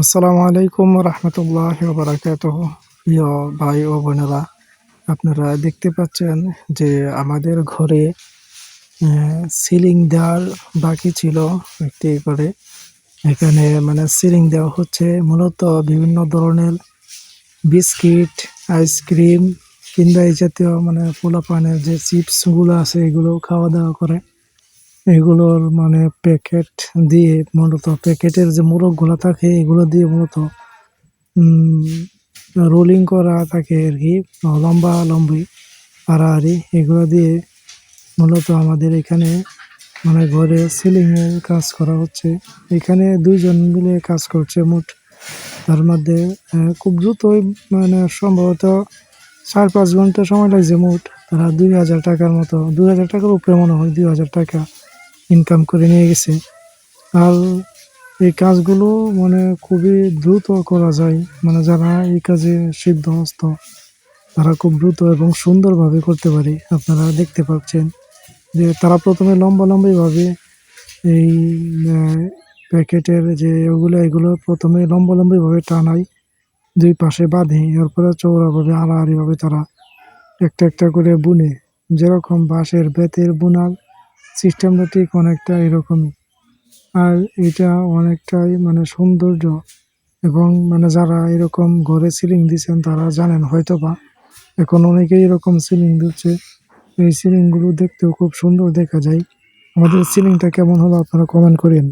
আসসালামু আলাইকুম রহমতুল্লাহ বারাকাত প্রিয় ভাই ও বোনেরা, আপনারা দেখতে পাচ্ছেন যে আমাদের ঘরে সিলিং দেওয়ার বাকি ছিল একটি করে। এখানে মানে সিলিং দেওয়া হচ্ছে মূলত বিভিন্ন ধরনের বিস্কিট, আইসক্রিম কিংবা এই জাতীয় মানে পোলাপানের যে চিপসগুলো আছে, এগুলো খাওয়া দাওয়া করে। এগুলোর মানে প্যাকেট দিয়ে মূলত প্যাকেটের যে মোড়কগুলো থাকে, এগুলো দিয়ে মূলত রোলিং করা থাকে আর কি, লম্বা লম্বি, আড়াআড়ি, এগুলো দিয়ে মূলত আমাদের এখানে মানে ঘরে সিলিং এর কাজ করা হচ্ছে। এখানে দুইজন মিলে কাজ করছে মোট। তার মধ্যে খুব দ্রুতই মানে সম্ভবত চার পাঁচ ঘণ্টা সময় লাগছে মোট। তারা দুই হাজার টাকার মতো, দুই হাজার টাকার উপরে মনে হয় দুই হাজার টাকা। ইনকাম করে নিয়ে গেছে। আর এই কাজগুলো মানে খুবই দ্রুত করা যায়। মানে যারা এই কাজে সিদ্ধ সিদ্ধহস্ত তারা খুব দ্রুত এবং সুন্দরভাবে করতে পারে। আপনারা দেখতে পাচ্ছেন যে তারা প্রথমে লম্বা লম্বিভাবে এই প্যাকেটের যে ওগুলো, এগুলো প্রথমে লম্বা লম্বিভাবে টানায়, দুই পাশে বাঁধে, এরপরে চৌড়াভাবে আড়াআড়িভাবে তারা একটা একটা করে বুনে। যেরকম বাঁশের বেতের বোনার সিস্টেমটা ঠিক অনেকটা এরকমই। আর এটা অনেকটাই মানে সৌন্দর্য এবং মানে যারা এরকম ঘরে সিলিং দিচ্ছেন তারা জানেন হয়তো বা এখন অনেকেই এরকম সিলিং দিচ্ছে। এই সিলিংগুলো দেখতেও খুব সুন্দর দেখা যায়। আমাদের সিলিংটা কেমন হলো আপনারা কমেন্ট করেন।